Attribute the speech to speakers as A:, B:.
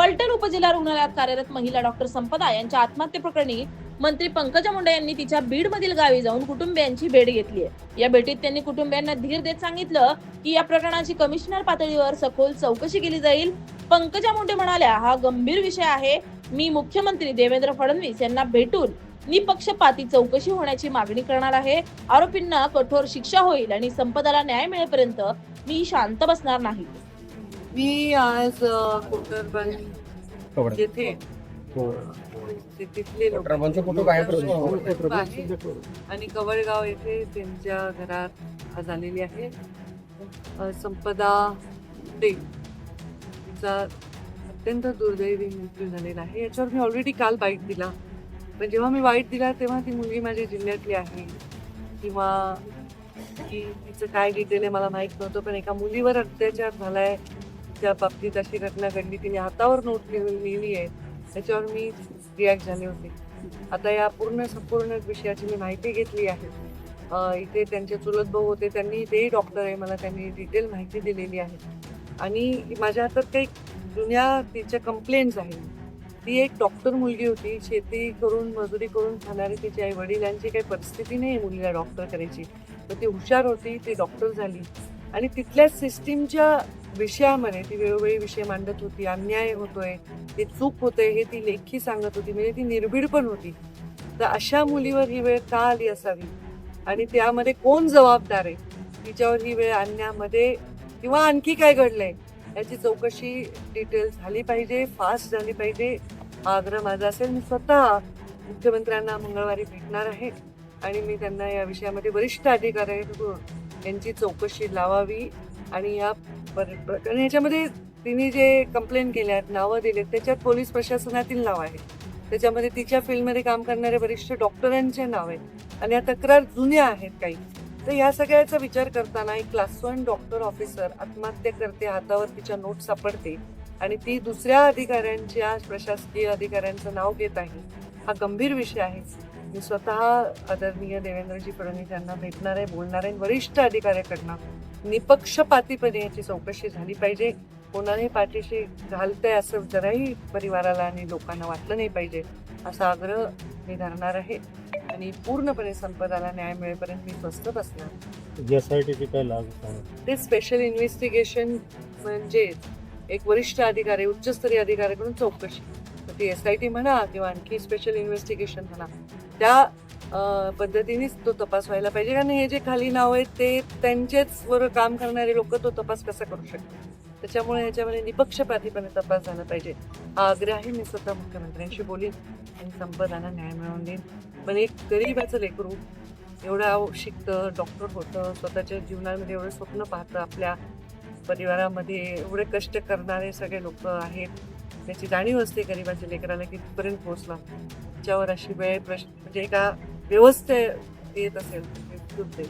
A: फलटण उपजिल्हा रुग्णालयात कार्यरत महिला डॉक्टर संपदा यांच्या आत्महत्येप्रकरणी मंत्री पंकजा मुंडे यांनी तिच्या बीड मधील गावी जाऊन कुटुंबियांची भेट घेतली आहे. या भेटीत त्यांनी कुटुंबियांना धीर देत सांगितलं की या प्रकरणाची कमिशनर पातळीवर सखोल चौकशी केली जाईल. पंकजा मुंडे म्हणाल्या हा गंभीर विषय आहे. मी मुख्यमंत्री देवेंद्र फडणवीस यांना भेटून निपक्षपाती चौकशी होण्याची मागणी करणार आहे. आरोपींना कठोर शिक्षा होईल आणि संपदाला न्याय मिळेपर्यंत मी शांत बसणार नाही.
B: मी आज अ, कोटरबन येथे. ते तिथले लोक.
C: डॉक्टरांचा फोटो बाहेर
B: आहे. आणि कवळगाव येथे त्यांच्या घरात आज आलेली आहे. अ, संपदा डे तिचा अत्यंत दुर्दैवी मृत्यू झालेला आहे. याच्यावर मी ऑलरेडी काल बाईट दिला. पण जेव्हा मी वाईट दिला तेव्हा ती मुलगी माझ्या जिल्ह्यातली आहे. किंवा की तिचं काय डिटेल आहे मला माहीत नव्हतं पण एका मुलीवर अत्याचार झालाय. त्या बाबतीत अशी घटना घडली. तिने हातावर नोट लिहिली आहे. त्याच्यावर मी रिॲक्ट झाले होते. आता या पूर्ण संपूर्ण विषयाची मी माहिती घेतली आहे. इथे त्यांचे चुलत भाऊ होते. त्यांनी तेही डॉक्टर आहे. मला त्यांनी डिटेल माहिती दिलेली आहे. आणि माझ्या हातात काही जुन्या तिच्या कंप्लेंट्स आहेत. ती एक डॉक्टर मुलगी होती. शेती करून मजुरी करून खाणारी तिची आई वडिलांची काही परिस्थिती नाही मुलीला डॉक्टर करायची. तर ती हुशार होती. ती डॉक्टर झाली. आणि तिथल्या सिस्टीमच्या विषयामध्ये ती वेळोवेळी विषय मांडत होती अन्याय होतोय ते चूक होते हे ती लेखी सांगत होती म्हणजे ती निर्भीड पण होती. तर अशा मुलीवर ही वेळ का आली असावी? आणि त्यामध्ये कोण जबाबदार आहे? तिच्यावर ही वेळ आणण्यामध्ये किंवा आणखी काय घडलंय? याची चौकशी डिटेल झाली पाहिजे फास्ट झाली पाहिजे. हा आग्रह माझा असेल मी स्वतः मुख्यमंत्र्यांना मंगळवारी भेटणार आहे. आणि मी त्यांना या विषयामध्ये वरिष्ठ अधिकाऱ्यांकडून यांची चौकशी लावावी. आणि या प्रकरण याच्यामध्ये तिने जे कंप्लेंट केल्यात नावं दिलेत त्याच्यात पोलीस प्रशासनातील नाव आहे. त्याच्यामध्ये तिच्या फील्डमध्ये काम करणाऱ्या वरिष्ठ डॉक्टरांचे नाव आहेत आणि या तक्रार जुन्या आहेत काही. तर या सगळ्याचा विचार करताना एक क्लास वन डॉक्टर ऑफिसर आत्महत्या करते हातावर तिच्या नोट सापडते आणि ती दुसऱ्या अधिकाऱ्यांच्या प्रशासकीय अधिकाऱ्यांचं नाव घेत आहे. हा गंभीर विषय आहे. मी स्वतः आदरणीय देवेंद्रजी फडणवीस यांना भेटणार आहे बोलणार आहे वरिष्ठ अधिकाऱ्याकडनं. निपक्षपातीपणे याची चौकशी झाली पाहिजे. कोणालाही पाठीशी घालतंय असं जराही परिवाराला आणि लोकांना वाटलं नाही पाहिजे असा आग्रह मी धरणार आहे. आणि पूर्णपणे संपदाला न्याय मिळेपर्यंत मी स्वस्त बसणार.
D: यासाठी काय
B: ते स्पेशल इन्व्हेस्टिगेशन म्हणजे एक वरिष्ठ अधिकारी उच्चस्तरीय अधिकाऱ्याकडून चौकशी. ती एस आय टी म्हणा किंवा आणखी स्पेशल इन्व्हेस्टिगेशन म्हणा त्या पद्धतीनेच तो तपास व्हायला पाहिजे. कारण हे जे खाली नाव आहेत ते त्यांच्याच वर काम करणारे लोक तो तपास कसा करू शकतात? त्याच्यामुळे ह्याच्यामध्ये निपक्षपातीपणे तपास झाला पाहिजे. हा आहे मी स्वतः मुख्यमंत्र्यांशी बोलीन आणि संपदाना न्याय मिळवून देईन. पण एक गरीबाचं लेकरू एवढं शिकतं डॉक्टर होतं स्वतःच्या जीवनामध्ये एवढं स्वप्न पाहतं आपल्या परिवारामध्ये एवढे कष्ट करणारे सगळे लोक आहेत. त्याची जाणीव असते गरिबाच्या लेकराला कितीपर्यंत पोहोचला. त्याच्यावर अशी वेळ प्रश्न म्हणजे एका व्यवस्थित येत असेल तर ते